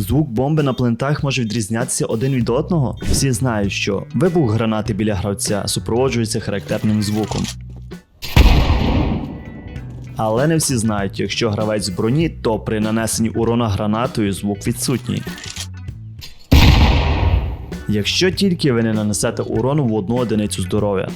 Звук бомби на плентах може відрізнятися один від одного. Всі знають, що вибух гранати біля гравця супроводжується характерним звуком. Але не всі знають, якщо гравець в броні, то при нанесенні урона гранатою звук відсутній. Якщо тільки ви не нанесете урону в одну одиницю здоров'я.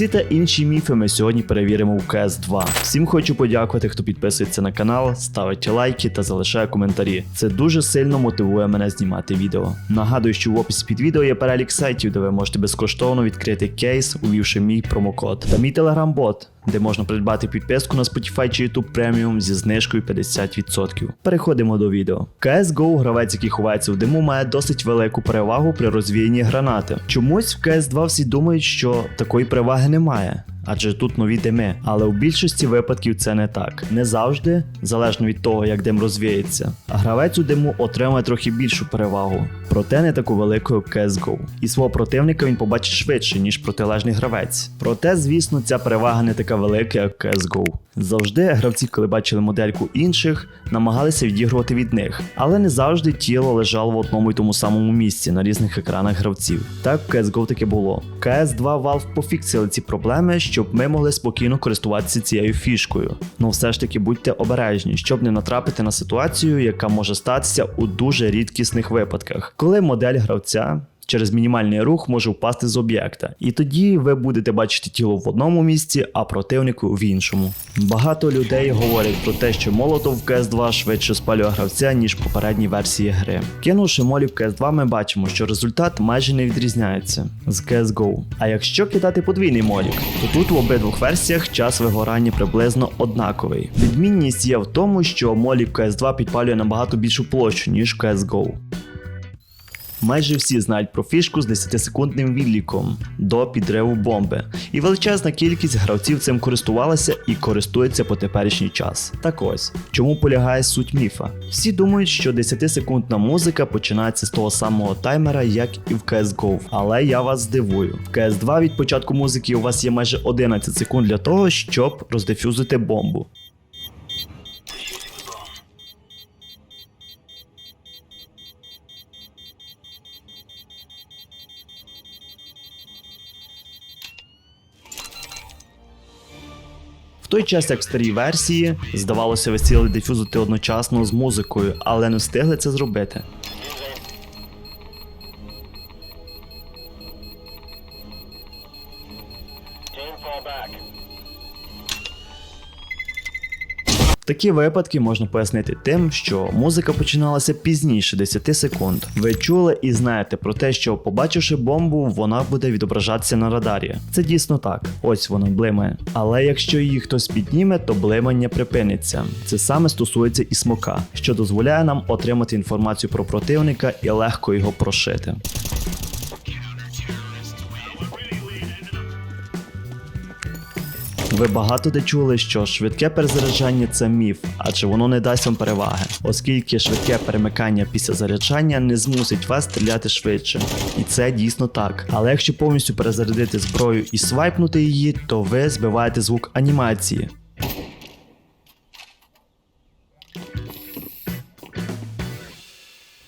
Ці та інші міфи ми сьогодні перевіримо у cs 2 Всім хочу подякувати, хто підписується на канал, ставить лайки та залишає коментарі. Це дуже сильно мотивує мене знімати відео. Нагадую, що в описі під відео є перелік сайтів, де ви можете безкоштовно відкрити кейс, увівши мій промокод. Та мій телеграм-бот, де можна придбати підписку на Spotify чи YouTube Premium зі знижкою 50%. Переходимо до відео. CSGO гравець, який ховається в диму, має досить велику перевагу при розвіянні гранати. Чомусь в CS2 всі думають, що такої переваги немає. Адже тут нові дими, але у більшості випадків це не так. Не завжди, залежно від того, як дим розвіється. Гравець у диму отримує трохи більшу перевагу, проте не таку велику, як CSGO. І свого противника він побачить швидше, ніж протилежний гравець. Проте, звісно, ця перевага не така велика, як CSGO. Завжди гравці, коли бачили модельку інших, намагалися відігрувати від них, але не завжди тіло лежало в одному й тому самому місці на різних екранах гравців. Так в CSGO таки було. CS2 Valve пофіксили ці проблеми, щоб ми могли спокійно користуватися цією фішкою. Ну все ж таки будьте обережні, щоб не натрапити на ситуацію, яка може статися у дуже рідкісних випадках, коли модель гравця через мінімальний рух може впасти з об'єкта. І тоді ви будете бачити тіло в одному місці, а противнику в іншому. Багато людей говорять про те, що молотов в CS2 швидше спалює гравця, ніж попередні версії гри. Кинувши молі в CS2, ми бачимо, що результат майже не відрізняється з CSGO. А якщо кидати подвійний молік, то тут в обидвох версіях час вигорання приблизно однаковий. Відмінність є в тому, що молік в CS2 підпалює набагато більшу площу, ніж в CSGO. Майже всі знають про фішку з 10-секундним відліком до підриву бомби, і величезна кількість гравців цим користувалася і користується по теперішній час. Так ось, чому полягає суть міфа? Всі думають, що 10-секундна музика починається з того самого таймера, як і в CSGO. Але я вас здивую. В CS2 від початку музики у вас є майже 11 секунд для того, щоб роздефюзити бомбу. Той час, як в старій версії, здавалося, ви сіли дефюзити одночасно з музикою, але не встигли це зробити. Back. Такі випадки можна пояснити тим, що музика починалася пізніше 10 секунд. Ви чули і знаєте про те, що побачивши бомбу, вона буде відображатися на радарі. Це дійсно так. Ось вона блимає. Але якщо її хтось підніме, то блимання припиниться. Це саме стосується і смока, що дозволяє нам отримати інформацію про противника і легко його прошити. Ви багато де чули, що швидке перезаряджання це міф, адже воно не дасть вам переваги, оскільки швидке перемикання після заряджання не змусить вас стріляти швидше. І це дійсно так. Але якщо повністю перезарядити зброю і свайпнути її, то ви збиваєте звук анімації.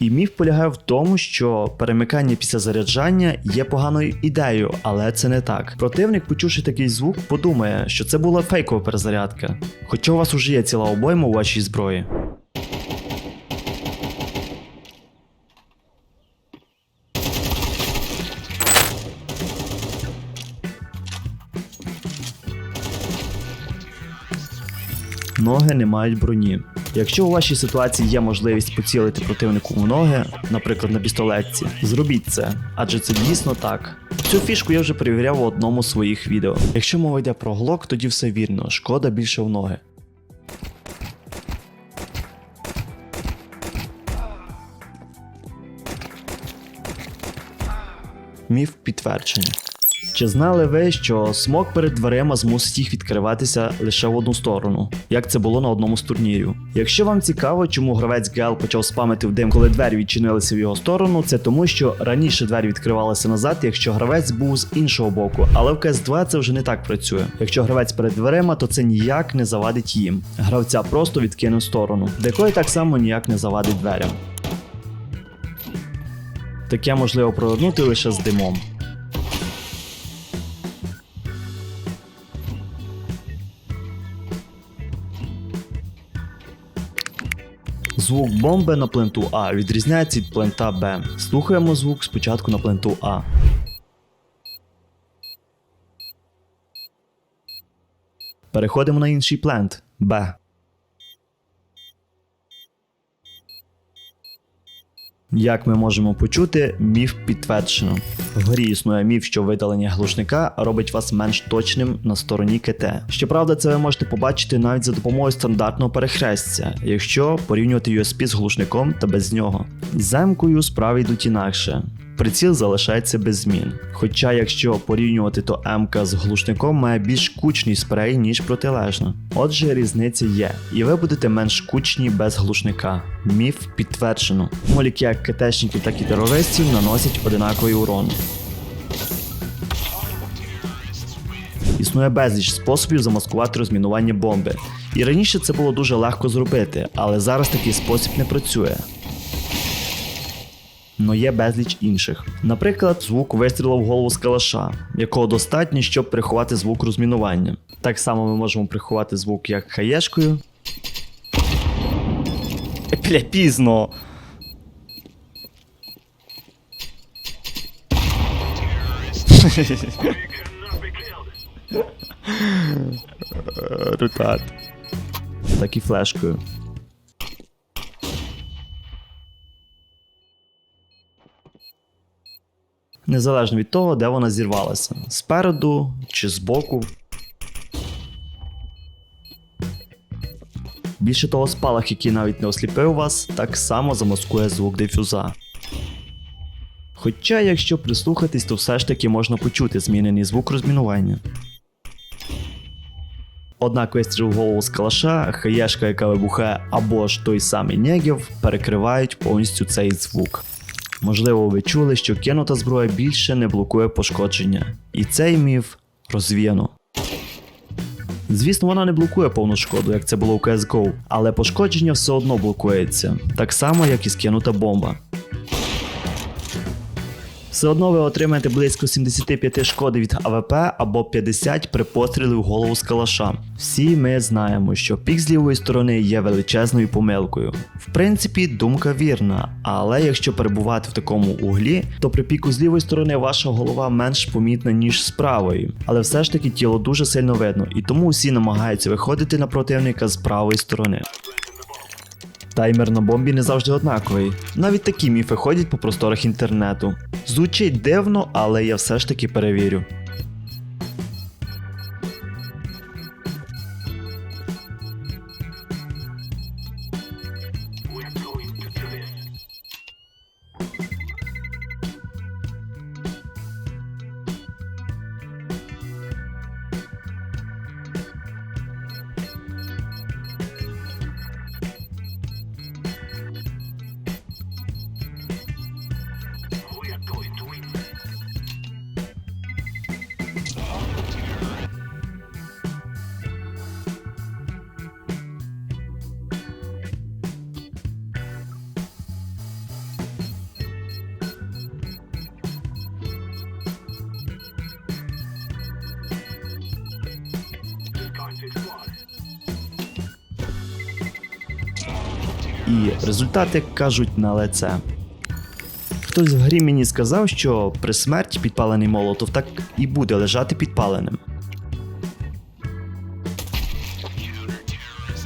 І міф полягає в тому, що перемикання після заряджання є поганою ідеєю, але це не так. Противник, почувши такий звук, подумає, що це була фейкова перезарядка, хоча у вас уже є ціла обойма у вашій зброї. Ноги не мають броні. Якщо у вашій ситуації є можливість поцілити противнику в ноги, наприклад на пістолетці, зробіть це, адже це дійсно так. Цю фішку я вже перевіряв у одному з своїх відео. Якщо мова йде про глок, тоді все вірно, шкода більше в ноги. Міф підтверджений. Чи знали ви, що смок перед дверима змусить їх відкриватися лише в одну сторону, як це було на одному з турнірів? Якщо вам цікаво, чому гравець ГЛ почав спамити в дим, коли двері відчинилися в його сторону, це тому, що раніше двері відкривалися назад, якщо гравець був з іншого боку. Але в cs 2 це вже не так працює. Якщо гравець перед дверима, то це ніяк не завадить їм. Гравця просто відкине в сторону, декої так само ніяк не завадить дверям. Таке можливо провернути лише з димом. Звук бомби на пленту А відрізняється від плента Б. Слухаємо звук спочатку на пленту А. Переходимо на інший плент Б. Як ми можемо почути, міф підтверджено. Грі існує міф, що видалення глушника робить вас менш точним на стороні КТ. Щоправда, це ви можете побачити навіть за допомогою стандартного перехрестя, якщо порівнювати USB з глушником та без нього. З емкою справи йдуть інакше. Приціл залишається без змін. Хоча, якщо порівнювати, то МК з глушником має більш кучний спрей, ніж протилежно. Отже, різниця є, і ви будете менш кучні без глушника. Міф підтверджено. Моліки як КТшників, так і терористів наносять одинаковий урон. Існує безліч способів замаскувати розмінування бомби. І раніше це було дуже легко зробити, але зараз такий спосіб не працює. Но є безліч інших. Наприклад, звук вистрілу в голову з калаша, якого достатньо, щоб приховати звук розмінування. Так само ми можемо приховати звук як хаєшкою. Бля, пізно. Рутат. Так і флешкою. Незалежно від того, де вона зірвалася. Спереду чи збоку. Більше того, спалах, який навіть не осліпив вас, так само замаскує звук дифюза. Хоча, якщо прислухатись, то все ж таки можна почути змінений звук розмінування. Однак вистріл в голову з калаша, хаєшка, яка вибухає, або ж той самий Негів, перекривають повністю цей звук. Можливо, ви чули, що кинута зброя більше не блокує пошкодження, і цей міф розвіяно. Звісно, вона не блокує повну шкоду, як це було у CSGO, але пошкодження все одно блокується, так само, як і скинута бомба. Все одно ви отримаєте близько 75 шкоди від АВП або 50 при пострілі в голову з калаша. Всі ми знаємо, що пік з лівої сторони є величезною помилкою. В принципі, думка вірна, але якщо перебувати в такому углі, то при піку з лівої сторони ваша голова менш помітна, ніж з правої. Але все ж таки тіло дуже сильно видно, і тому усі намагаються виходити на противника з правої сторони. Таймер на бомбі не завжди однаковий. Навіть такі міфи ходять по просторах інтернету. Звучить дивно, але я все ж таки перевірю. І результати кажуть на лице. Хтось в грі мені сказав, що при смерті підпалений молотов так і буде лежати підпаленим.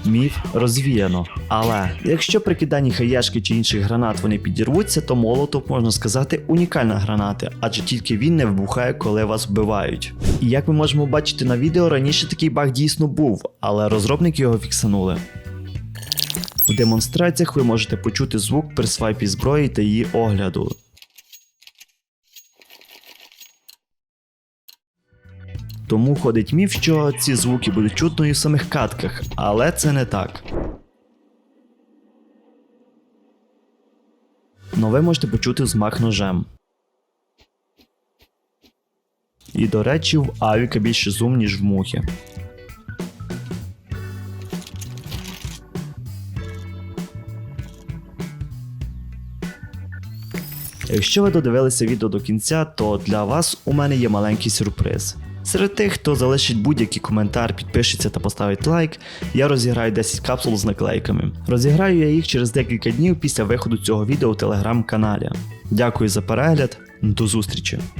Міф розвіяно. Але якщо при киданні хаєшки чи інших гранат вони підірвуться, то молотов можна сказати унікальна граната, адже тільки він не вибухає, коли вас вбивають. І як ми можемо бачити на відео, раніше такий баг дійсно був, але розробники його фіксанули. У демонстраціях ви можете почути звук при свайпі зброї та її огляду. Тому ходить міф, що ці звуки будуть чутно і в самих катках, але це не так. Но ви можете почути змах ножем. І, до речі, в авіка більше зум, ніж в мухи. Якщо ви додивилися відео до кінця, то для вас у мене є маленький сюрприз. Серед тих, хто залишить будь-який коментар, підпишеться та поставить лайк, я розіграю 10 капсул з наклейками. Розіграю я їх через декілька днів після виходу цього відео у телеграм-каналі. Дякую за перегляд, до зустрічі!